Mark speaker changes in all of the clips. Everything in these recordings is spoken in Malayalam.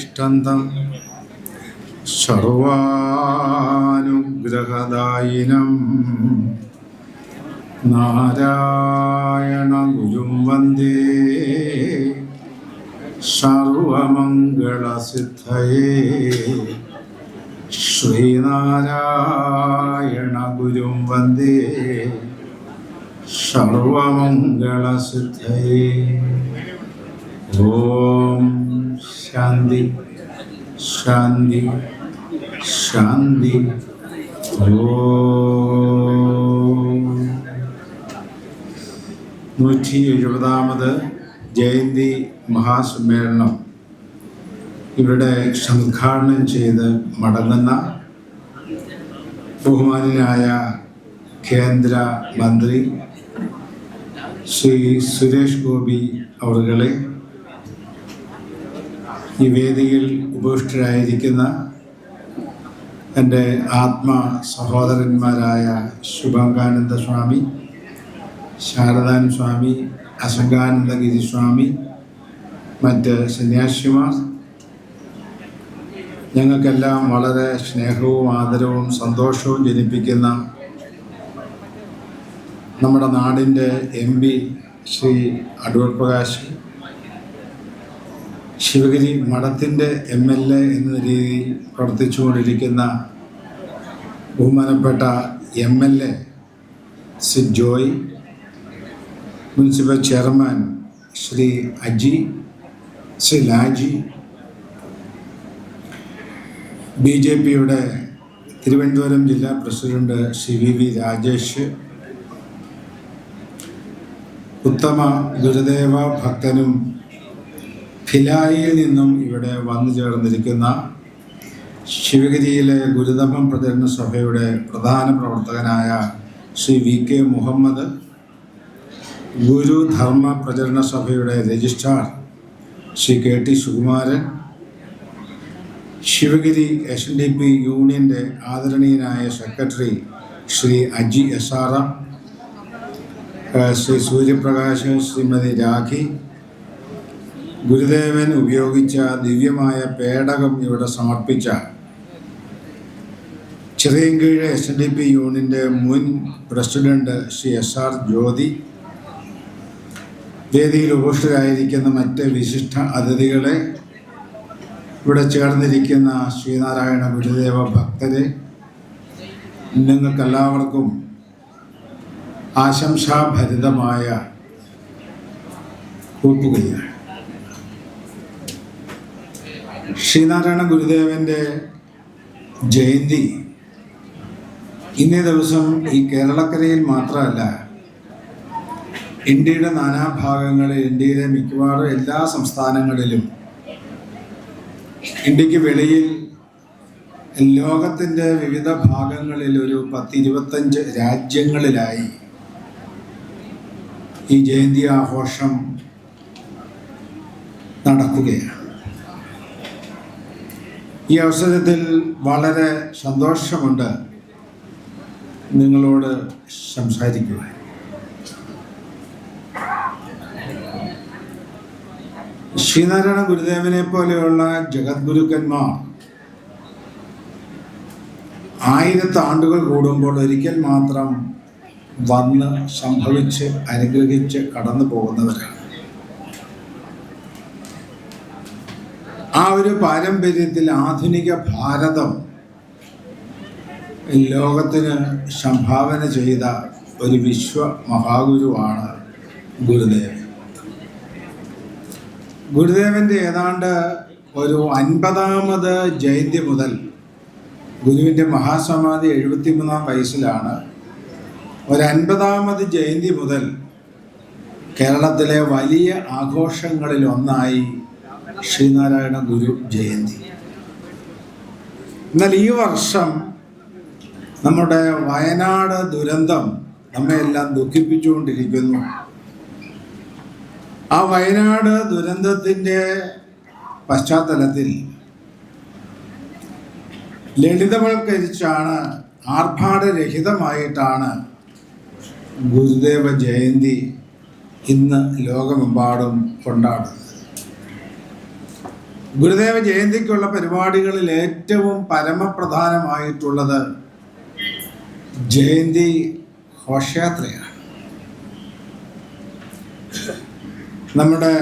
Speaker 1: സർവരിഷ്ടന്തം സർവാനുഗ്രഹദായിനം നാരായണ ഗുരും വന്ദേ സർവമംഗളസിദ്ധയേ ശ്രീനാരായണ ഗുരും വന്ദേ സർവമംഗളസിദ്ധയേ. ഓം ശാന്തി ശാന്തി ശാന്തി. നൂറ്റി എഴുപതാമത് ജയന്തി മഹാസമ്മേളനം. ഇവിടെ സംഘാടനം ചെയ്ത് മടങ്ങുന്ന ബഹുമാനായ കേന്ദ്ര മന്ത്രി ശ്രീ സുരേഷ് ഗോപി അവറുകളെ ഈ വേദിയിൽ ഉപവിഷ്ടരായിരിക്കുന്ന എന്റെ ആത്മ സഹോദരന്മാരായ ശുഭങ്കാനന്ദ സ്വാമി ശാരദാൻ സ്വാമി അസംഗാനന്ദഗിരി സ്വാമി മറ്റ് സന്യാസിമാർ ഞങ്ങൾക്കെല്ലാം വളരെ സ്നേഹവും ആദരവും സന്തോഷവും ജനിപ്പിക്കുന്ന നമ്മുടെ നാടിന്റെ എം പി ശ്രീ അടൂർ പ്രകാശ് ശിവഗിരി മഠത്തിന്റെ എം എൽ എ എന്ന രീതിയിൽ പ്രവർത്തിച്ചുകൊണ്ടിരിക്കുന്ന ബഹുമാനപ്പെട്ട M L A Shri Joy municipal chairman Shri Aji Shri Laji B J പിയുടെ തിരുവനന്തപുരം ജില്ലാ president Shri V V Rajesh ഉത്തമ ഗുരുദേവ ഭക്തനും ഭിലായിയിൽ നിന്നും ഇവിടെ വന്നു ചേർന്നിരിക്കുന്ന ശിവഗിരിയിലെ ഗുരുതമം പ്രചരണ സഭയുടെ പ്രധാന പ്രവർത്തകനായ ശ്രീ വി കെ മുഹമ്മദ് ഗുരുധർമ്മ പ്രചരണ സഭയുടെ registrar Shri K T Sukumaran Sivagiri S D P യൂണിയന്റെ ആദരണീയനായ secretary Shri Aji S R M Shri Suryaprakash Shrimati Rakhi ഗുരുദേവൻ ഉപയോഗിച്ച ദിവ്യമായ പേടകം ഇവിടെ സമർപ്പിച്ച ചിറയൻകീഴ് എസ് ഡി പി യൂണിന്റെ മുൻ president Shri S R Jyothi വേദിയിൽ ഉപസ്ഥരായിരിക്കുന്ന മറ്റ് വിശിഷ്ട അതിഥികളെ ഇവിടെ ചേർന്നിരിക്കുന്ന ശ്രീനാരായണ ഗുരുദേവ ഭക്തരെ നിങ്ങൾക്കെല്ലാവർക്കും ആശംസാഭരിതമായ കൂപ്പുകയാണ് ശ്രീനാരായണ ഗുരുദേവന്റെ ജയന്തി ഇന്നേ ദിവസം ഈ കേരളക്കരയിൽ മാത്രമല്ല ഇന്ത്യയുടെ നാനാഭാഗങ്ങളിൽ ഇന്ത്യയിലെ മിക്കവാറും എല്ലാ സംസ്ഥാനങ്ങളിലും ഇന്ത്യയ്ക്ക് വെളിയിൽ ലോകത്തിന്റെ വിവിധ ഭാഗങ്ങളിൽ ഒരു പത്തിരുപത്തഞ്ച് രാജ്യങ്ങളിലായി ഈ ജയന്തി ആഘോഷം നടക്കുകയാണ്. ഈ അവസരത്തിൽ വളരെ സന്തോഷമുണ്ട് നിങ്ങളോട് സംസാരിക്കുവാൻ. ശ്രീനാരായണ ഗുരുദേവനെ പോലെയുള്ള ജഗദ്ഗുരുക്കന്മാർ ആയിരത്തി ആണ്ടുകൾ കൂടുമ്പോൾ ഒരിക്കൽ മാത്രം വന്ന് സംഭവിച്ച് അനുഗ്രഹിച്ച് കടന്നു പോകുന്നവരാണ് ആ ഒരു പാരമ്പര്യത്തിൽ ആധുനിക ഭാരതം ലോകത്തിന് സംഭാവന ചെയ്ത ഒരു വിശ്വ മഹാഗുരുവാണ് ഗുരുദേവൻ. ഗുരുദേവന്റെ ഏതാണ്ട് ഒരു അൻപതാമത് ജയന്തി മുതൽ ഗുരുവിന്റെ മഹാസമാധി എഴുപത്തിമൂന്നാം വയസ്സിലാണ് ഒരു അൻപതാമത് ജയന്തി മുതൽ കേരളത്തിലെ വലിയ ആഘോഷങ്ങളിൽ ഒന്നായി ശ്രീനാരായണ ഗുരു ജയന്തി. എന്നാൽ ഈ വർഷം നമ്മുടെ വയനാട് ദുരന്തം നമ്മെയെല്ലാം ദുഃഖിപ്പിച്ചുകൊണ്ടിരിക്കുന്നു. ആ വയനാട് ദുരന്തത്തിന്റെ പശ്ചാത്തലത്തിൽ ലളിതവൽക്കരിച്ചാണ് ആർഭാടരഹിതമായിട്ടാണ് ഗുരുദേവ ജയന്തി ഇന്ന് ലോകമെമ്പാടും കൊണ്ടാടുന്നത്. ഗുരുദേവ ജയന്തിക്കുള്ള പരിപാടികളിൽ ഏറ്റവും പരമപ്രധാനമായിട്ടുള്ളത് ജയന്തി ഘോഷയാത്രയാണ്. നമ്മുടെ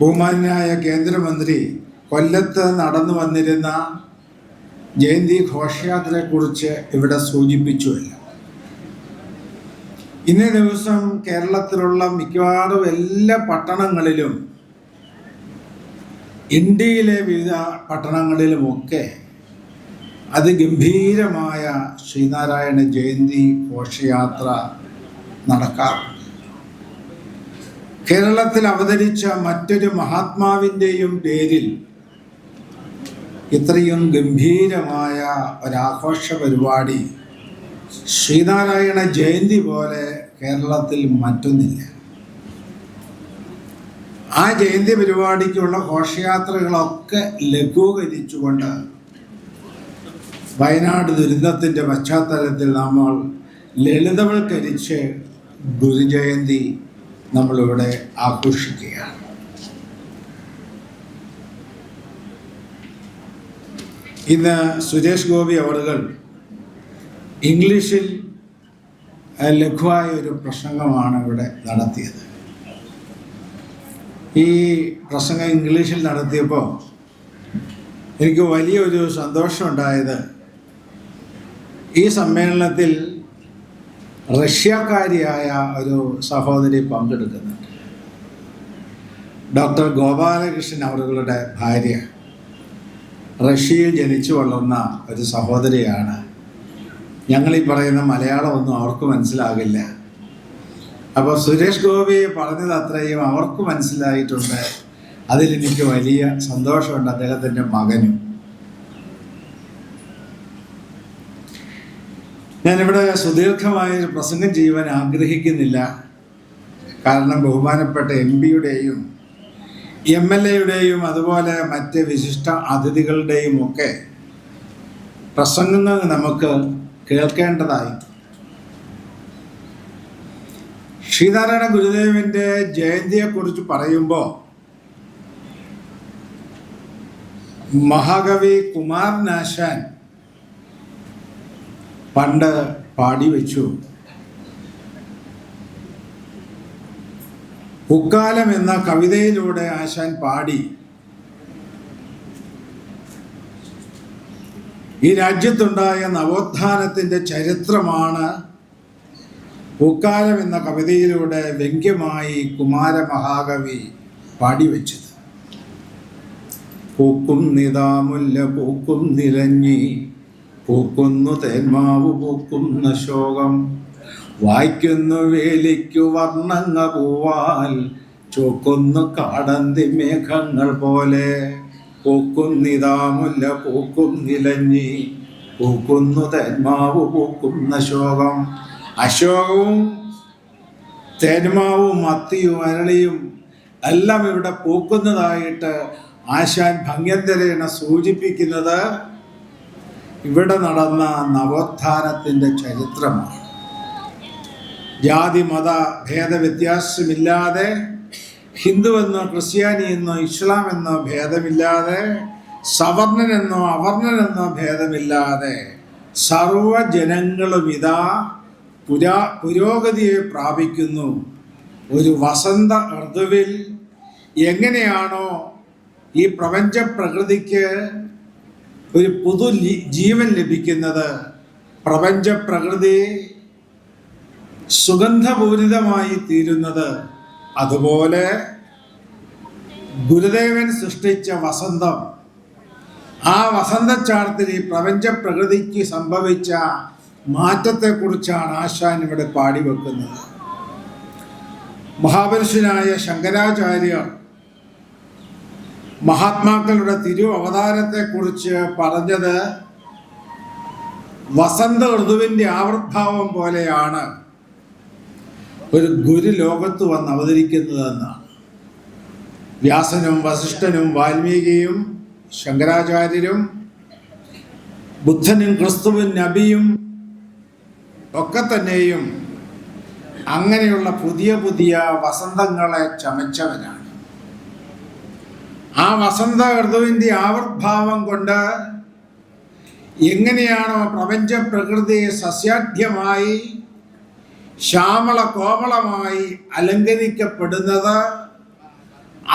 Speaker 1: ബഹുമാന്യായ കേന്ദ്രമന്ത്രി കൊല്ലത്ത് നടന്നു വന്നിരുന്ന ജയന്തി ഘോഷയാത്രയെക്കുറിച്ച് ഇവിടെ സൂചിപ്പിച്ചുവല്ല. ഇന്നേ ദിവസം കേരളത്തിലുള്ള മിക്കവാറും എല്ലാ പട്ടണങ്ങളിലും ഇന്ത്യയിലെ വിവിധ പട്ടണങ്ങളിലുമൊക്കെ അതിഗംഭീരമായ ശ്രീനാരായണ ജയന്തി ഘോഷയാത്ര നടക്കാറുണ്ട്. കേരളത്തിൽ അവതരിച്ച മറ്റൊരു മഹാത്മാവിന്റെയും പേരിൽ ഇത്രയും ഗംഭീരമായ ഒരാഘോഷ പരിപാടി ശ്രീനാരായണ ജയന്തി പോലെ കേരളത്തിൽ മറ്റൊന്നില്ല. ആ ജയന്തി പരിപാടിക്കുള്ള ഘോഷയാത്രകളൊക്കെ ലഘൂകരിച്ചുകൊണ്ട് വയനാട് ദുരന്തത്തിന്റെ പശ്ചാത്തലത്തിൽ നമ്മൾ ലളിതവൽക്കരിച്ച് ഗുരുജയന്തി നമ്മളിവിടെ ആഘോഷിക്കുകയാണ്. ഇന്ന് സുരേഷ് ഗോപി അവളുകൾ ഇംഗ്ലീഷിൽ ലഘുവായ ഒരു പ്രസംഗമാണ് ഇവിടെ നടത്തിയത്. ഈ പ്രസംഗം ഇംഗ്ലീഷിൽ നടത്തിയപ്പോൾ എനിക്ക് വലിയൊരു സന്തോഷമുണ്ടായത് ഈ സമ്മേളനത്തിൽ റഷ്യക്കാരിയായ ഒരു സഹോദരി പങ്കെടുക്കുന്നുണ്ട്. ഡോക്ടർ ഗോപാലകൃഷ്ണൻ അവരുടെ ഭാര്യ. റഷ്യയിൽ ജനിച്ചു വളർന്ന ഒരു സഹോദരിയാണ്. ഞങ്ങൾ ഈ പറയുന്ന മലയാളമൊന്നും അവർക്ക് മനസ്സിലാകില്ല. അപ്പോൾ സുരേഷ് ഗോപി പറഞ്ഞത് അത്രയും അവർക്ക് മനസ്സിലായിട്ടുണ്ട്. അതിലെനിക്ക് വലിയ സന്തോഷമുണ്ട് അദ്ദേഹത്തിന്റെ മകനും. ഞാനിവിടെ സുദീർഘമായ ഒരു പ്രസംഗം ചെയ്യുവാൻ ആഗ്രഹിക്കുന്നില്ല. കാരണം ബഹുമാനപ്പെട്ട എം പിയുടെയും എം എൽ എയുടെയും അതുപോലെ മറ്റ് വിശിഷ്ട അതിഥികളുടെയും ഒക്കെ പ്രസംഗങ്ങൾ നമുക്ക് കേൾക്കേണ്ടതായി. ശ്രീനാരായണ ഗുരുദേവന്റെ ജയന്തിയെക്കുറിച്ച് പറയുമ്പോൾ മഹാകവി കുമാരനാശാൻ പണ്ട് പാടി വെച്ചു. ഉക്കാലം എന്ന കവിതയിലൂടെ ആശാൻ പാടി ഈ രാജ്യത്തുണ്ടായ നവോത്ഥാനത്തിന്റെ ചരിത്രമാണ് ഉക്കാലം എന്ന കവിതയിലൂടെ വ്യംഗ്യമായി കുമാരമഹാകവി പാടിവെച്ചത്. പൂക്കും നിതാമുല്ല പൂക്കും നിലഞ്ഞി പൂക്കുന്നു തേന്മാവ് പൂക്കുന്ന ശോകം. വായിക്കുന്നു വേലിക്കു വർണങ്ങ പൂവാൽ ചോക്കുന്നു കാടന്തി മേഘങ്ങൾ പോലെ. പൂക്കുന്നിതാമുല്ല പൂക്കും നിലഞ്ഞി പൂക്കുന്നു തേന്മാവ് പൂക്കുന്ന ശോകം. അശോകവും തേന്മാവും മത്തിയും അരളിയും എല്ലാം ഇവിടെ പൂക്കുന്നതായിട്ട് ആശാൻ ഭംഗ്യന്തരേണ സൂചിപ്പിക്കുന്നത് ഇവിടെ നടന്ന നവോത്ഥാനത്തിന്റെ ചരിത്രമാണ്. ജാതി മത ഭേദവ്യത്യാസമില്ലാതെ ഹിന്ദുവെന്നോ ക്രിസ്ത്യാനിയെന്നോ ഇസ്ലാം എന്നോ ഭേദമില്ലാതെ സവർണനെന്നോ അവർണനെന്നോ ഭേദമില്ലാതെ സർവജനങ്ങളും ഇതാ പുരാ പുരോഗതിയെ പ്രാപിക്കുന്നു. ഒരു വസന്ത ഋതുവിൽ എങ്ങനെയാണോ ഈ പ്രപഞ്ച പ്രകൃതിക്ക് ഒരു പുതു ജീവൻ ലഭിക്കുന്നത്. പ്രപഞ്ച പ്രകൃതി സുഗന്ധപൂരിതമായി തീരുന്നത്. അതുപോലെ ഗുരുദേവൻ സൃഷ്ടിച്ച വസന്തം. ആ വസന്തച്ചാർത്തിൽ ഈ പ്രപഞ്ച പ്രകൃതിക്ക് സംഭവിച്ച മാറ്റത്തെക്കുറിച്ചാണ് ആശാൻ ഇവിടെ പാടി വെക്കുന്നത്. മഹാപുരുഷനായ ശങ്കരാചാര്യർ മഹാത്മാക്കളുടെ തിരു അവതാരത്തെക്കുറിച്ച് പറഞ്ഞത് വസന്ത ഋതുവിന്റെ ആവിർഭാവം പോലെയാണ് ഒരു ഗുരു ലോകത്ത് വന്ന് അവതരിക്കുന്നതെന്നാണ്. വ്യാസനും വസിഷ്ഠനും വാൽമീകിയും ശങ്കരാചാര്യരും ബുദ്ധനും ക്രിസ്തുവും നബിയും ഒക്കെ തന്നെയും അങ്ങനെയുള്ള പുതിയ പുതിയ വസന്തങ്ങളെ ചമച്ചവനാണ്. ആ വസന്ത ഋതുവിന്റെ ആവിർഭാവം കൊണ്ട് എങ്ങനെയാണോ പ്രപഞ്ച പ്രകൃതി സസ്യാഢ്യമായി ശ്യാമള കോമളമായി അലങ്കരിക്കപ്പെടുന്നത്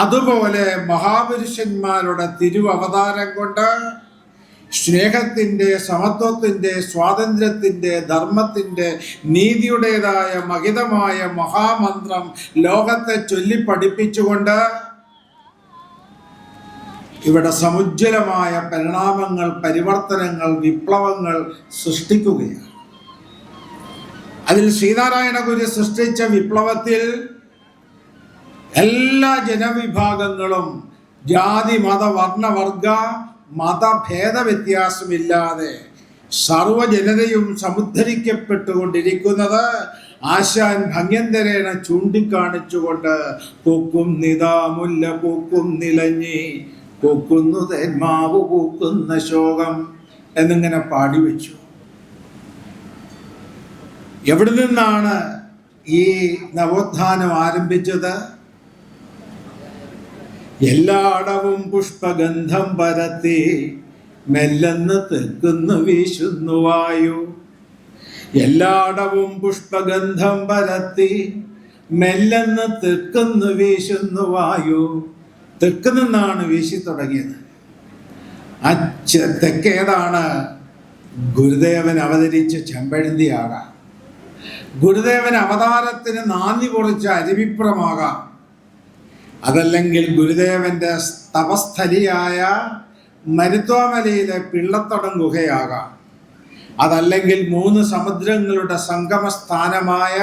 Speaker 1: അതുപോലെ മഹാപുരുഷന്മാരുടെ തിരുവവതാരം കൊണ്ട് സ്നേഹത്തിന്റെ സമത്വത്തിന്റെ സ്വാതന്ത്ര്യത്തിന്റെ ധർമ്മത്തിന്റെ നീതിയുടേതായ മഹിതമായ മഹാമന്ത്രം ലോകത്തെ ചൊല്ലിപ്പഠിപ്പിച്ചുകൊണ്ട് ഇവിടെ സമുജ്വലമായ പരിണാമങ്ങൾ പരിവർത്തനങ്ങൾ വിപ്ലവങ്ങൾ സൃഷ്ടിക്കുകയാണ്. അതിൽ ശ്രീനാരായണ ഗുരു സൃഷ്ടിച്ച വിപ്ലവത്തിൽ എല്ലാ ജനവിഭാഗങ്ങളും ജാതി മത വർണ വർഗ മതഭേദ വ്യത്യാസമില്ലാതെ സർവജനതയും സമുദ്ധരിക്കപ്പെട്ടുകൊണ്ടിരിക്കുന്നത് ആശാൻ ഭംഗ്യന്തരേണ ചൂണ്ടിക്കാണിച്ചുകൊണ്ട് പൂക്കും നിതാ മുല്ല പൂക്കും നിലഞ്ഞി പൂക്കുന്നു തേന്മാവ് പൂക്കുന്ന ശോകം എന്നിങ്ങനെ പാടി വെച്ചു. എവിടെ നിന്നാണ് ഈ നവോത്ഥാനം ആരംഭിച്ചത്? എല്ലായിടവും പുഷ്പഗന്ധം പരത്തി മെല്ലെന്ന് തെക്കുന്നു വീശുന്നു വായു. എല്ലാടവും പുഷ്പഗന്ധം പരത്തി മെല്ലെന്ന് തെക്കുന്നു വീശുന്നു വായു. തെക്ക് നിന്നാണ് വീശി തുടങ്ങിയത്. ആ തെക്കേതാണ് ഗുരുദേവൻ അവതരിച്ച ചെമ്പഴുതിയാകാം. ഗുരുദേവൻ അവതാരത്തിന് നാന്ദി കുറിച്ച അരുവിപ്പുറമാകാം അതല്ലെങ്കിൽ ഗുരുദേവന്റെ തപസ്ഥലിയായ മരുത്വാമലയിലെ പിള്ളത്തടം ഗുഹയാകാം. അതല്ലെങ്കിൽ മൂന്ന് സമുദ്രങ്ങളുടെ സംഗമസ്ഥാനമായ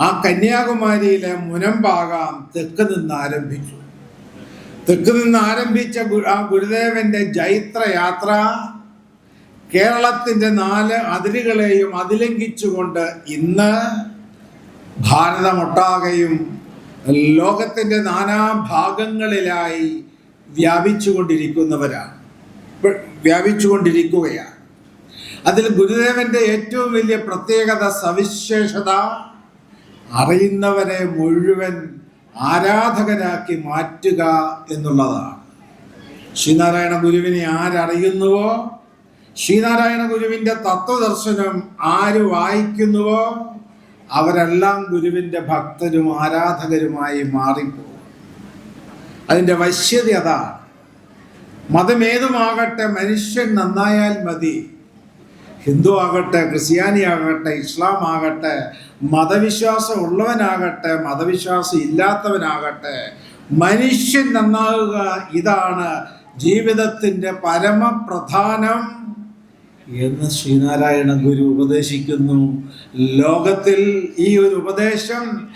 Speaker 1: ആ കന്യാകുമാരിയിലെ മുനമ്പാകാം തെക്ക് നിന്ന് ആരംഭിച്ചു. തെക്ക് നിന്ന് ആരംഭിച്ച ആ ഗുരുദേവന്റെ ജൈത്രയാത്ര കേരളത്തിന്റെ നാല് അതിരുകളെയും അതിലംഘിച്ചുകൊണ്ട് ഇന്ന് ഭാരതമൊട്ടാകെയും ലോകത്തിന്റെ നാനാഭാഗങ്ങളിലായി വ്യാപിച്ചുകൊണ്ടിരിക്കുന്നവരാണ്. വ്യാപിച്ചു വ്യാപിച്ചുകൊണ്ടിരിക്കുകയാണ്. അതിൽ ഗുരുദേവന്റെ ഏറ്റവും വലിയ പ്രത്യേകത സവിശേഷത അറിയുന്നവരെ മുഴുവൻ ആരാധകരാക്കി മാറ്റുക എന്നുള്ളതാണ്. ശ്രീനാരായണ ഗുരുവിനെ ആരറിയുന്നുവോ? ശ്രീനാരായണ ഗുരുവിന്റെ തത്വദർശനം ആര് വായിക്കുന്നുവോ? അവരെല്ലാം ഗുരുവിന്റെ ഭക്തരും ആരാധകരുമായി മാറിപ്പോകും. അതിന്റെ വശ്യത അതാണ് മതമേതുമാകട്ടെ മനുഷ്യൻ നന്നായാൽ മതി. ഹിന്ദു ആകട്ടെ ക്രിസ്ത്യാനി ആകട്ടെ ഇസ്ലാം ആകട്ടെ മതവിശ്വാസം ഉള്ളവനാകട്ടെ മതവിശ്വാസം ഇല്ലാത്തവനാകട്ടെ മനുഷ്യൻ നന്നാകുക ഇതാണ് ജീവിതത്തിന്റെ പരമപ്രധാനം. എന്ന് ശ്രീനാരായണ ഗുരു ഉപദേശിക്കുന്നു. ലോകത്തിൽ ഈ ഒരു ഉപദേശം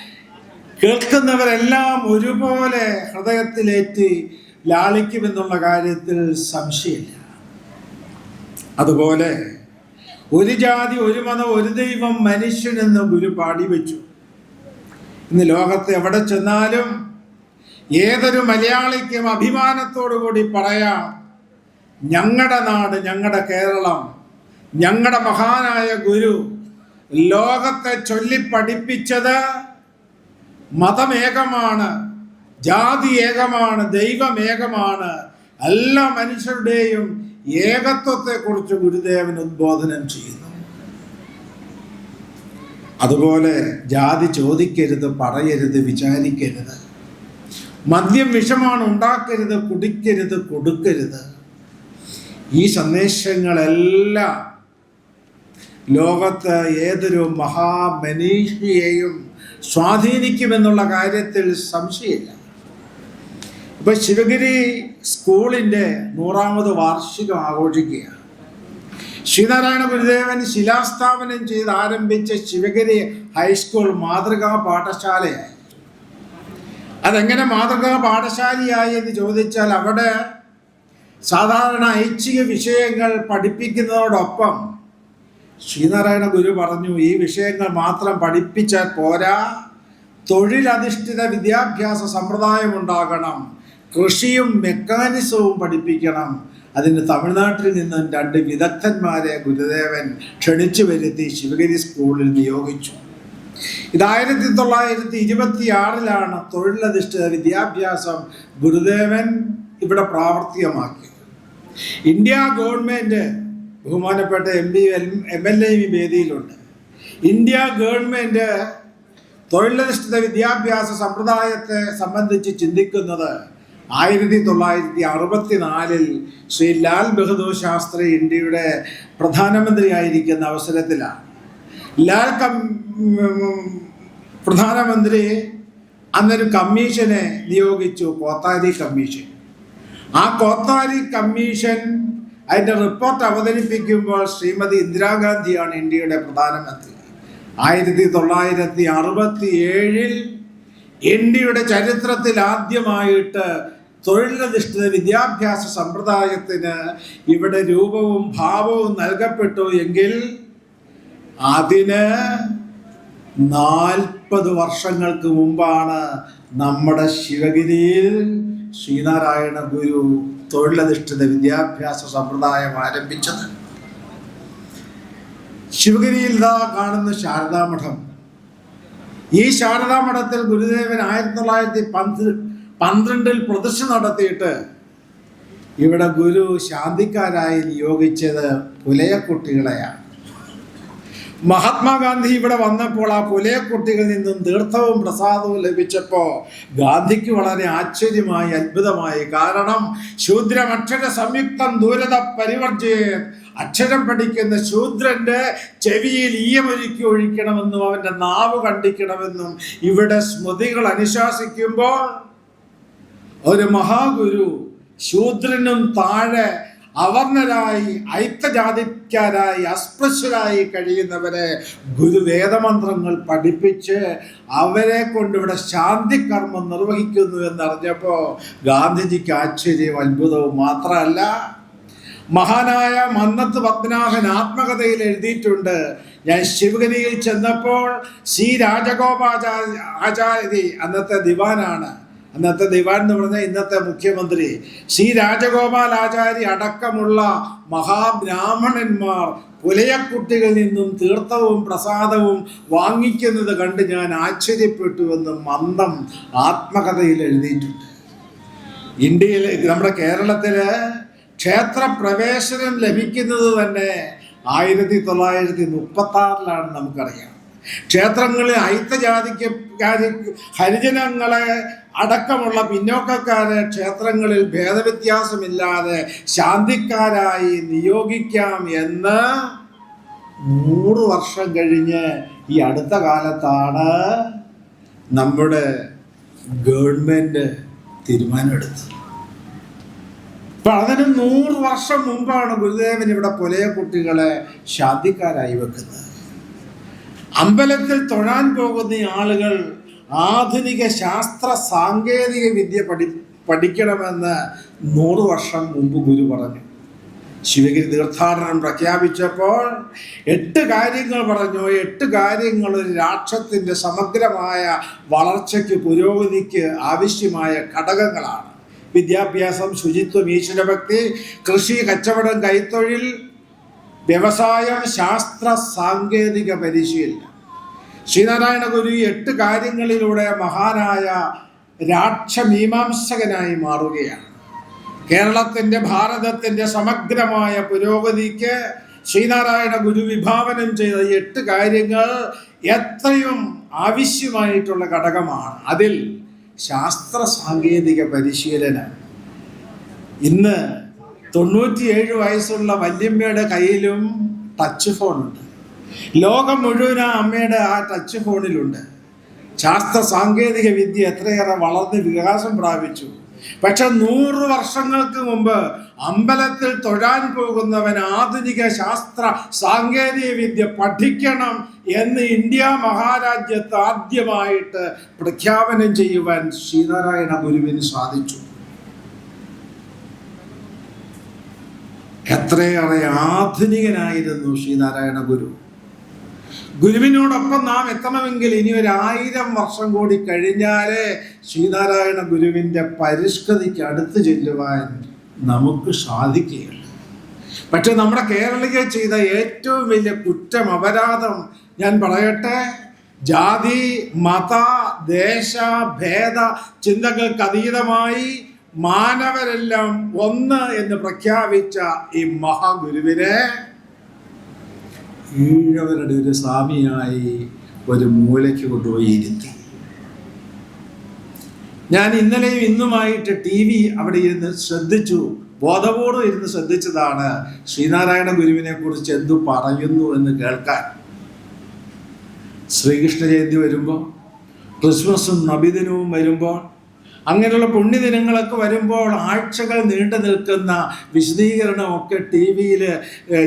Speaker 1: കേൾക്കുന്നവരെല്ലാം ഒരുപോലെ ഹൃദയത്തിലേറ്റി ലാളിക്കുമെന്നുള്ള കാര്യത്തിൽ സംശയമില്ല. അതുപോലെ ഒരു ജാതി ഒരു മതം ഒരു ദൈവം മനുഷ്യനെന്ന് ഗുരു പാടി വെച്ചു. ഇന്ന് ലോകത്ത് എവിടെ ചെന്നാലും ഏതൊരു മലയാളിക്കും അഭിമാനത്തോടു കൂടി പറയാം ഞങ്ങളുടെ നാട് ഞങ്ങളുടെ കേരളം ഞങ്ങളുടെ മഹാനായ ഗുരു ലോകത്തെ ചൊല്ലി പഠിപ്പിച്ചത് മതമേകമാണ് ജാതി ഏകമാണ് ദൈവമേകമാണ്. എല്ലാ മനുഷ്യരുടെയും ഏകത്വത്തെക്കുറിച്ച് ഗുരുദേവൻ ഉദ്ബോധനം ചെയ്യുന്നു. അതുപോലെ ജാതി ചോദിക്കരുത് പറയരുത് വിചാരിക്കരുത്. മദ്യം വിഷമാണ് ഉണ്ടാക്കരുത് കുടിക്കരുത് കൊടുക്കരുത്. ഈ സന്ദേശങ്ങളെല്ലാം ലോകത്ത് ഏതൊരു മഹാമനീഷിയെയും സ്വാധീനിക്കുമെന്നുള്ള കാര്യത്തിൽ സംശയമില്ല. ഇപ്പൊ ശിവഗിരി സ്കൂളിന്റെ നൂറാമത് വാർഷികം ആഘോഷിക്കുകയാണ്. ശ്രീനാരായണ ഗുരുദേവൻ ശിലാസ്ഥാപനം ചെയ്ത് ആരംഭിച്ച ശിവഗിരി ഹൈസ്കൂൾ മാതൃകാ പാഠശാലയായി. അതെങ്ങനെ മാതൃകാ പാഠശാലയായി എന്ന് ചോദിച്ചാൽ അവിടെ സാധാരണ ഐച്ഛിക വിഷയങ്ങൾ പഠിപ്പിക്കുന്നതോടൊപ്പം ശ്രീനാരായണ ഗുരു പറഞ്ഞു ഈ വിഷയങ്ങൾ മാത്രം പഠിപ്പിച്ചാൽ പോരാ. തൊഴിലധിഷ്ഠിത വിദ്യാഭ്യാസ സമ്പ്രദായം ഉണ്ടാകണം. കൃഷിയും മെക്കാനിസവും പഠിപ്പിക്കണം. അതിന് തമിഴ്നാട്ടിൽ നിന്നും രണ്ട് വിദഗ്ധന്മാരെ ഗുരുദേവൻ ക്ഷണിച്ചു വരുത്തി ശിവഗിരി സ്കൂളിൽ നിയോഗിച്ചു. ഇത് ആയിരത്തി തൊള്ളായിരത്തി ഇരുപത്തി ആറിലാണ് തൊഴിലധിഷ്ഠിത വിദ്യാഭ്യാസം ഗുരുദേവൻ ഇവിടെ പ്രാവർത്തികമാക്കിയത്. ഇന്ത്യ ഗവൺമെന്റ് ബഹുമാനപ്പെട്ട എം പി എം എൽ എയും ഈ വേദിയിലുണ്ട്. ഇന്ത്യ ഗവൺമെന്റ് തൊഴിലധിഷ്ഠിത വിദ്യാഭ്യാസ സമ്പ്രദായത്തെ സംബന്ധിച്ച് ചിന്തിക്കുന്നത് ആയിരത്തി തൊള്ളായിരത്തി അറുപത്തി നാലിൽ ശ്രീ ലാൽ ബഹദൂർ ശാസ്ത്രി ഇന്ത്യയുടെ പ്രധാനമന്ത്രിയായിരിക്കുന്ന അവസരത്തിലാണ്. ലാൽ കം പ്രധാനമന്ത്രി അന്നൊരു കമ്മീഷനെ നിയോഗിച്ചു കോത്താരി കമ്മീഷൻ. ആ കോത്താരി കമ്മീഷൻ അതിന്റെ റിപ്പോർട്ട് അവതരിപ്പിക്കുമ്പോൾ ശ്രീമതി ഇന്ദിരാഗാന്ധിയാണ് ഇന്ത്യയുടെ പ്രധാനമന്ത്രി. ആയിരത്തി തൊള്ളായിരത്തി അറുപത്തി ഏഴിൽ ഇന്ത്യയുടെ ചരിത്രത്തിൽ ആദ്യമായിട്ട് തൊഴിലധിഷ്ഠിത വിദ്യാഭ്യാസ സമ്പ്രദായത്തിന് ഇവിടെ രൂപവും ഭാവവും നൽകപ്പെട്ടു എങ്കിൽ അതിന് നാൽപ്പത് വർഷങ്ങൾക്ക് മുമ്പാണ് നമ്മുടെ ശിവഗിരിയിൽ ശ്രീനാരായണ ഗുരു തൊഴിലധിഷ്ഠിത വിദ്യാഭ്യാസ സമ്പ്രദായം ആരംഭിച്ചത്. ശിവഗിരിയിൽ ഇതാ കാണുന്ന ശാരദാമഠം. ഈ ശാരദാമഠത്തിൽ ഗുരുദേവൻ ആയിരത്തി തൊള്ളായിരത്തി പന്ത് പന്ത്രണ്ടിൽ പ്രദർശനം നടത്തിയിട്ട് ഇവിടെ ഗുരു ശാന്തിക്കാരായി നിയോഗിച്ചത് പുലയക്കുട്ടികളെയാണ്. മഹാത്മാഗാന്ധി ഇവിടെ വന്നപ്പോൾ ആ പുലയക്കുട്ടികളിൽ നിന്നും തീർത്ഥവും പ്രസാദവും ലഭിച്ചപ്പോൾ ഗാന്ധിക്ക് വളരെ ആശ്ചര്യമായി അത്ഭുതമായി. കാരണം ശൂദ്രമക്ഷര സംയുക്തം ദൂരത പരിവർജയെ അക്ഷരം പഠിക്കുന്ന ശൂദ്രന്റെ ചെവിയിൽ ഈയമൊരുക്കി ഒഴിക്കണമെന്നും അവന്റെ നാവ് കണ്ടിക്കണമെന്നും ഇവിടെ സ്മൃതികൾ അനുശാസിക്കുമ്പോൾ ഒരു മഹാഗുരു ശൂദ്രനും താഴെ അവർണരായി ഐത്തജാതിക്കാരായി അസ്പൃശ്യരായി കഴിയുന്നവരെ ഗുരുവേദമന്ത്രങ്ങൾ പഠിപ്പിച്ച് അവരെ കൊണ്ടിവിടെ ശാന്തി കർമ്മം നിർവഹിക്കുന്നു എന്നറിഞ്ഞപ്പോൾ ഗാന്ധിജിക്ക് ആശ്ചര്യവും അത്ഭുതവും മാത്രമല്ല മഹാനായ മന്നത്ത് പത്മനാഭൻ ആത്മകഥയിൽ എഴുതിയിട്ടുണ്ട്. ഞാൻ ശിവഗിരിയിൽ ചെന്നപ്പോൾ സി രാജഗോപാചാര്യ ആചാര്യ അന്നത്തെ ദിവാനാണ്. അന്നത്തെ ദിവാൻ എന്ന് പറഞ്ഞ ഇന്നത്തെ മുഖ്യമന്ത്രി ശ്രീ രാജഗോപാലാചാര്യ അടക്കമുള്ള മഹാബ്രാഹ്മണന്മാർ പുലയക്കുട്ടികളിൽ നിന്നും തീർത്ഥവും പ്രസാദവും വാങ്ങിക്കുന്നത് കണ്ട് ഞാൻ ആശ്ചര്യപ്പെട്ടുവെന്ന് മന്ദം ആത്മകഥയിൽ എഴുതിയിട്ടുണ്ട്. ഇന്ത്യയിൽ നമ്മുടെ കേരളത്തിൽ ക്ഷേത്ര പ്രവേശനം ലഭിക്കുന്നത് തന്നെ ആയിരത്തി തൊള്ളായിരത്തി മുപ്പത്തി ആറിലാണ് നമുക്കറിയാം ക്ഷേത്രങ്ങളിൽ അയിത്തജാതിക്ക് ഹരിജനങ്ങളെ അടക്കമുള്ള പിന്നോക്കക്കാരെ ക്ഷേത്രങ്ങളിൽ ഭേദവ്യത്യാസമില്ലാതെ ശാന്തിക്കാരായി നിയോഗിക്കാം എന്ന് നൂറ് വർഷം കഴിഞ്ഞ് ഈ അടുത്ത കാലത്താണ് നമ്മുടെ ഗവൺമെന്റ് തീരുമാനമെടുത്തത്. ഇപ്പൊ അതിന് നൂറ് വർഷം മുമ്പാണ് ഗുരുദേവൻ ഇവിടെ പുലയ കുട്ടികളെ ശാന്തിക്കാരായി വെക്കുന്നത്. അമ്പലത്തിൽ തൊഴാൻ പോകുന്ന ആളുകൾ ആധുനിക ശാസ്ത്ര സാങ്കേതിക വിദ്യ പഠി പഠിക്കണമെന്ന് നൂറ് വർഷം മുമ്പ് ഗുരു പറഞ്ഞു. ശിവഗിരി തീർത്ഥാടനം പ്രഖ്യാപിച്ചപ്പോൾ എട്ട് കാര്യങ്ങൾ പറഞ്ഞു. എട്ട് കാര്യങ്ങൾ ഒരു രാഷ്ട്രത്തിന്റെ സമഗ്രമായ വളർച്ചയ്ക്ക് പുരോഗതിക്ക് ആവശ്യമായ ഘടകങ്ങളാണ്. വിദ്യാഭ്യാസം ശുചിത്വം ഈശ്വരഭക്തി കൃഷി കച്ചവടം കൈത്തൊഴിൽ വ്യവസായം ശാസ്ത്ര സാങ്കേതിക പരിശീലനം. ശ്രീനാരായണ ഗുരു എട്ട് കാര്യങ്ങളിലൂടെ മഹാനായ രാക്ഷമീമാംസകനായി മാറുകയാണ്. കേരളത്തിന്റെ ഭാരതത്തിന്റെ സമഗ്രമായ പുരോഗതിക്ക് ശ്രീനാരായണ ഗുരു വിഭാവനം ചെയ്ത എട്ട് കാര്യങ്ങൾ എത്രയും ആവശ്യമായിട്ടുള്ള ഘടകമാണ്. അതിൽ ശാസ്ത്ര സാങ്കേതിക പരിശീലനം. ഇന്ന് തൊണ്ണൂറ്റിയേഴ് വയസ്സുള്ള വല്യമ്മയുടെ കയ്യിലും ടച്ച് ഫോണുണ്ട്. ലോകം മുഴുവൻ ആ അമ്മയുടെ ആ ടച്ച് ഫോണിലുണ്ട് ശാസ്ത്ര സാങ്കേതിക വിദ്യ എത്രയേറെ വളർന്ന് വികാസം പ്രാപിച്ചു. പക്ഷെ നൂറ് വർഷങ്ങൾക്ക് മുമ്പ് അമ്പലത്തിൽ തൊഴാൻ പോകുന്നവൻ ആധുനിക ശാസ്ത്ര സാങ്കേതിക വിദ്യ പഠിക്കണം എന്ന് ഇന്ത്യ മഹാരാജ്യത്ത് ആദ്യമായിട്ട് പ്രഖ്യാപനം ചെയ്യുവാൻ ശ്രീനാരായണ ഗുരുവിന് സാധിച്ചു. എത്രയേറെ ആധുനികനായിരുന്നു ശ്രീനാരായണ ഗുരു. ഗുരുവിനോടൊപ്പം നാം എത്തണമെങ്കിൽ ഇനി ഒരു ആയിരം വർഷം കൂടി കഴിഞ്ഞാലേ ശ്രീനാരായണ ഗുരുവിന്റെ പരിഷ്കൃതിക്ക് അടുത്ത് ചെല്ലുവാൻ നമുക്ക് സാധിക്കുകയുള്ളൂ. പക്ഷെ നമ്മുടെ കേരളീയ ചെയ്ത ഏറ്റവും വലിയ കുറ്റം അപരാധം ഞാൻ പറയട്ടെ ജാതി മത ദേശ ഭേദ ചിന്തകൾക്ക് അതീതമായി മാനവരെല്ലാം ഒന്ന് എന്ന് പ്രഖ്യാപിച്ച ഈ മഹാഗുരുവിനെ ഈഴവരുടെ ഒരു സ്വാമിയായി ഒരു മൂലയ്ക്ക് കൊണ്ടുപോയി ഇരുത്തി ഞാൻ ഇന്നലെയും ഇന്നുമായിട്ട് ടി വി അവിടെ ഇരുന്ന് ശ്രദ്ധിച്ചു. ബോധപൂർവം ഇരുന്ന് ശ്രദ്ധിച്ചതാണ് ശ്രീനാരായണ ഗുരുവിനെ കുറിച്ച് എന്തു പറയുന്നു എന്ന് കേൾക്കാൻ. ശ്രീകൃഷ്ണ ജയന്തി വരുമ്പോൾ ക്രിസ്മസും നബിദിനവും വരുമ്പോൾ അങ്ങനെയുള്ള പുണ്യദിനങ്ങളൊക്കെ വരുമ്പോൾ ആഴ്ചകൾ നീണ്ടു നിൽക്കുന്ന വിശദീകരണമൊക്കെ ടി വിയിൽ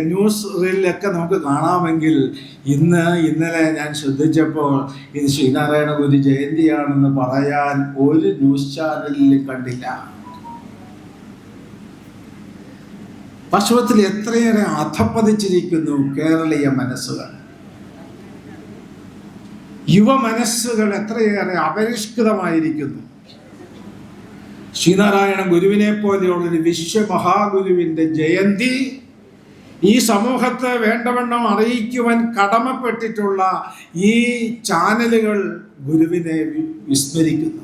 Speaker 1: ന്യൂസ് റീലിലൊക്കെ നമുക്ക് കാണാമെങ്കിൽ ഇന്ന് ഇന്നലെ ഞാൻ ശ്രദ്ധിച്ചപ്പോൾ ഇത് ശ്രീനാരായണ ഗുരു ജയന്തിയാണെന്ന് പറയാൻ ഒരു ന്യൂസ് ചാനലിലും കണ്ടില്ല. പശുവത്തിൽ എത്രയേറെ അധപ്പതിച്ചിരിക്കുന്നു കേരളീയ മനസ്സുകൾ. യുവ മനസ്സുകൾ എത്രയേറെ അപരിഷ്കൃതമായിരിക്കുന്നു. ശ്രീനാരായണ ഗുരുവിനെ പോലെയുള്ളൊരു വിശ്വമഹാഗുരുവിന്റെ ജയന്തി ഈ സമൂഹത്തെ വേണ്ടവണ്ണം അറിയിക്കുവാൻ കടമപ്പെട്ടിട്ടുള്ള ഈ ചാനലുകൾ ഗുരുവിനെ വിസ്മരിക്കുന്നു.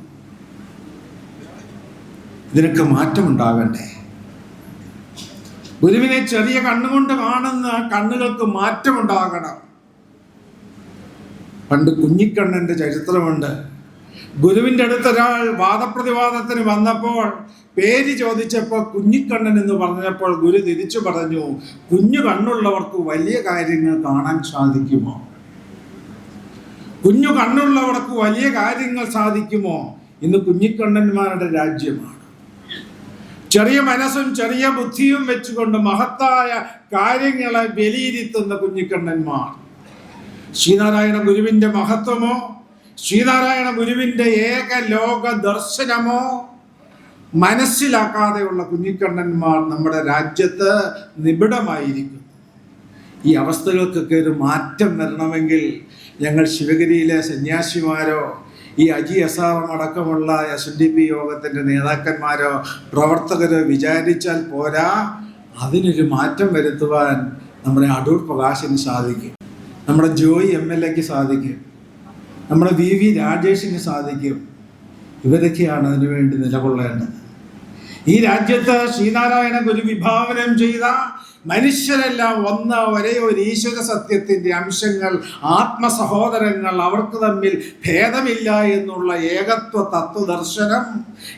Speaker 1: ഇതിനൊക്കെ മാറ്റമുണ്ടാകണ്ടേ? ഗുരുവിനെ ചെറിയ കണ്ണുകൊണ്ട് കാണുന്ന കണ്ണുകൾക്ക് മാറ്റമുണ്ടാകണം. പണ്ട് കുഞ്ഞിക്കണ്ണന്റെ ചരിത്രമുണ്ട്. ഗുരുവിന്റെ അടുത്തൊരാൾ വാദപ്രതിവാദത്തിന് വന്നപ്പോൾ പേര് ചോദിച്ചപ്പോൾ കുഞ്ഞിക്കണ്ണൻ എന്ന് പറഞ്ഞപ്പോൾ ഗുരു തിരിച്ചു പറഞ്ഞു കുഞ്ഞു കണ്ണുള്ളവർക്ക് വലിയ കാര്യങ്ങൾ കാണാൻ സാധിക്കുമോ? കുഞ്ഞു കണ്ണുള്ളവർക്ക് വലിയ കാര്യങ്ങൾ സാധിക്കുമോ? ഇന്ന് കുഞ്ഞിക്കണ്ണന്മാരുടെ രാജ്യമാണ്. ചെറിയ മനസ്സും ചെറിയ ബുദ്ധിയും വെച്ചുകൊണ്ട് മഹത്തായ കാര്യങ്ങളെ വിലയിരുത്തുന്ന കുഞ്ഞിക്കണ്ണന്മാർ. ശ്രീനാരായണ ഗുരുവിന്റെ മഹത്വമോ? ശ്രീനാരായണ ഗുരുവിന്റെ ഏക ലോക ദർശനമോ മനസ്സിലാക്കാതെയുള്ള കുഞ്ഞിക്കണ്ണന്മാർ നമ്മുടെ രാജ്യത്ത് നിബിഡമായിരിക്കുന്നു. ഈ അവസ്ഥകൾക്കൊക്കെ ഒരു മാറ്റം വരണമെങ്കിൽ ഞങ്ങൾ ശിവഗിരിയിലെ സന്യാസിമാരോ ഈ അജി എസ് ആർ എം അടക്കമുള്ള എസ് ഡി പി യോഗത്തിന്റെ നേതാക്കന്മാരോ പ്രവർത്തകരോ വിചാരിച്ചാൽ പോരാ അതിനൊരു മാറ്റം വരുത്തുവാൻ നമ്മുടെ അടൂർ പ്രകാശിന് സാധിക്കും. നമ്മുടെ ജോയി എം എൽ എക്ക് സാധിക്കും. നമ്മുടെ വി വി രാജേഷിന് സാധിക്കും. ഇവരൊക്കെയാണ് അതിനു വേണ്ടി നിലകൊള്ളേണ്ടത്. ഈ രാജ്യത്ത് ശ്രീനാരായണ ഗുരു വിഭാവനം ചെയ്ത മനുഷ്യരെല്ലാം വന്ന ഒരേ ഒരു ഈശ്വര സത്യത്തിന്റെ അംശങ്ങൾ ആത്മസഹോദരങ്ങൾ അവർക്ക് തമ്മിൽ ഭേദമില്ല എന്നുള്ള ഏകത്വ തത്വദർശനം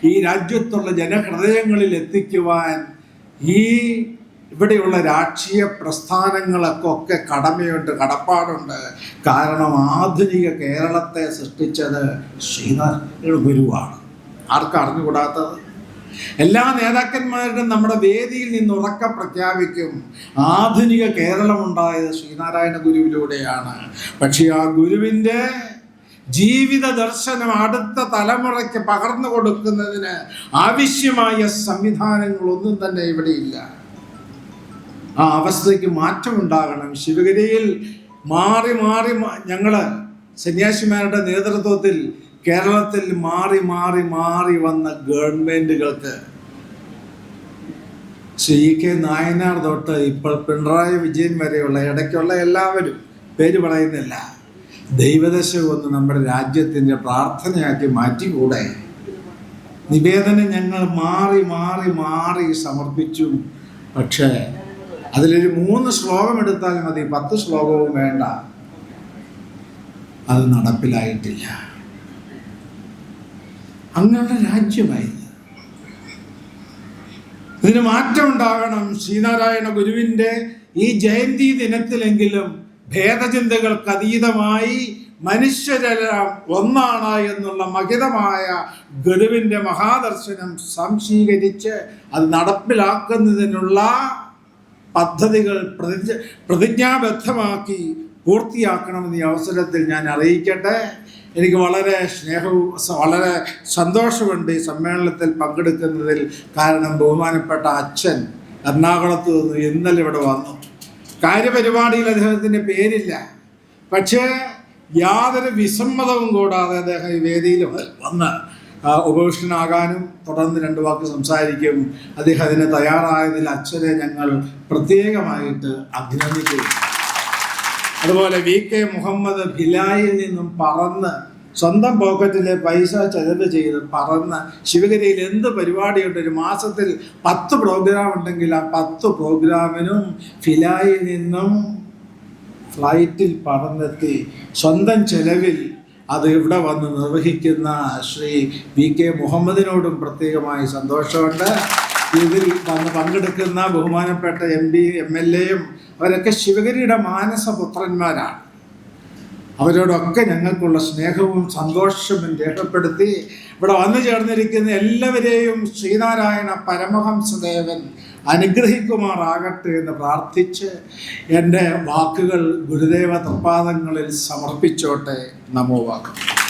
Speaker 1: ഈ രാജ്യത്തുള്ള ജനഹൃദയങ്ങളിൽ എത്തിക്കുവാൻ ഈ ഇവിടെയുള്ള രാഷ്ട്രീയ പ്രസ്ഥാനങ്ങൾക്കൊക്കെ കടമയുണ്ട് കടപ്പാടുണ്ട്. കാരണം ആധുനിക കേരളത്തെ സൃഷ്ടിച്ചത് ശ്രീനാരായണ ഗുരുവാണ്. ആർക്കും അറിഞ്ഞുകൂടാത്തത്? എല്ലാ നേതാക്കന്മാരുടെയും നമ്മുടെ വേദിയിൽ നിന്ന് ഉറക്ക പ്രഖ്യാപിക്കും. ആധുനിക കേരളം ഉണ്ടായത് ശ്രീനാരായണ ഗുരുവിലൂടെയാണ്. പക്ഷേ ആ ഗുരുവിന്റെ ജീവിത ദർശനം അടുത്ത തലമുറയ്ക്ക് പകർന്നു കൊടുക്കുന്നതിന് ആവശ്യമായ സംവിധാനങ്ങളൊന്നും തന്നെ ഇവിടെയില്ല ആ അവസ്ഥയ്ക്ക് മാറ്റമുണ്ടാകണം. ശിവഗിരിയിൽ മാറി മാറി ഞങ്ങൾ സന്യാസിമാരുടെ നേതൃത്വത്തിൽ കേരളത്തിൽ മാറി മാറി മാറി വന്ന ഗവൺമെന്റുകൾക്ക് ശ്രീ കെ നായനാർ തൊട്ട് ഇപ്പോൾ പിണറായി വിജയൻ വരെയുള്ള ഇടയ്ക്കുള്ള എല്ലാവരും പേര് പറയുന്നില്ല. ദൈവദശ ഒന്ന് നമ്മുടെ രാജ്യത്തിന്റെ പ്രാർത്ഥനയാക്കി മാറ്റിക്കൂടെ? നിവേദനം ഞങ്ങൾ മാറി മാറി മാറി സമർപ്പിച്ചു. പക്ഷേ അതിലൊരു മൂന്ന് ശ്ലോകം എടുത്താൽ മതി. പത്ത് ശ്ലോകവും വേണ്ട. അത് നടപ്പിലായിട്ടില്ല. അങ്ങനെ രാജ്യമായി. ഇതിന് മാറ്റം ഉണ്ടാകണം ശ്രീനാരായണ ഗുരുവിന്റെ ഈ ജയന്തി ദിനത്തിലെങ്കിലും ഭേദചിന്തകൾക്ക് അതീതമായി മനുഷ്യരെല്ലാം ഒന്നാണ് എന്നുള്ള മഹിതമായ ഗുരുവിന്റെ മഹാദർശനം സംശീകരിച്ച് അത് നടപ്പിലാക്കുന്നതിനുള്ള പദ്ധതികൾ പ്രതിജ്ഞ പ്രതിജ്ഞാബദ്ധമാക്കി പൂർത്തിയാക്കണമെന്ന് ഈ അവസരത്തിൽ ഞാൻ അറിയിക്കട്ടെ. എനിക്ക് വളരെ സ്നേഹവും വളരെ സന്തോഷമുണ്ട് ഈ സമ്മേളനത്തിൽ പങ്കെടുക്കുന്നതിൽ. കാരണം ബഹുമാനപ്പെട്ട അച്ഛൻ എറണാകുളത്ത് നിന്ന് ഇന്നലെ ഇവിടെ വന്നു. കാര്യപരിപാടിയിൽ അദ്ദേഹത്തിന്റെ പേരില്ല. പക്ഷേ യാതൊരു വിസമ്മതവും കൂടാതെ അദ്ദേഹം ഈ വേദിയിൽ വന്ന് ഉപവിഷ്ടനാകാനും തുടർന്ന് രണ്ട് വാക്ക് സംസാരിക്കും. അദ്ദേഹം അതിന് തയ്യാറായതിൽ അച്ഛനെ ഞങ്ങൾ പ്രത്യേകമായിട്ട് അഭിനന്ദിക്കുന്നു. അതുപോലെ വി കെ മുഹമ്മദ് ഭിലായിൽ നിന്നും പറന്ന് സ്വന്തം പോക്കറ്റിലെ പൈസ ചെലവ് ചെയ്ത് പറന്ന് ശിവഗിരിയിൽ എന്ത് പരിപാടിയുണ്ട്? ഒരു മാസത്തിൽ പത്ത് പ്രോഗ്രാം ഉണ്ടെങ്കിൽ ആ പത്ത് പ്രോഗ്രാമിനും ഫിലായിൽ നിന്നും ഫ്ലൈറ്റിൽ പറന്നെത്തി സ്വന്തം ചെലവിൽ അത് ഇവിടെ വന്ന് നിർവഹിക്കുന്ന ശ്രീ വി കെ മുഹമ്മദിനോടും പ്രത്യേകമായി സന്തോഷമുണ്ട്. ഇതിൽ വന്ന് പങ്കെടുക്കുന്ന ബഹുമാനപ്പെട്ട എം പി എം എൽ എയും അവരൊക്കെ ശിവഗിരിയുടെ മാനസപുത്രന്മാരാണ്. അവരോടൊക്കെ ഞങ്ങൾക്കുള്ള സ്നേഹവും സന്തോഷവും രേഖപ്പെടുത്തി ഇവിടെ വന്നു ചേർന്നിരിക്കുന്ന എല്ലാവരെയും ശ്രീനാരായണ പരമഹംസദേവൻ അനുഗ്രഹിക്കുമാറാകട്ടെ എന്ന് പ്രാർത്ഥിച്ച് എന്റെ വാക്കുകൾ ഗുരുദേവ തൃപ്പാദങ്ങളിൽ സമർപ്പിച്ചോട്ടെ. നമോ വാക്കും.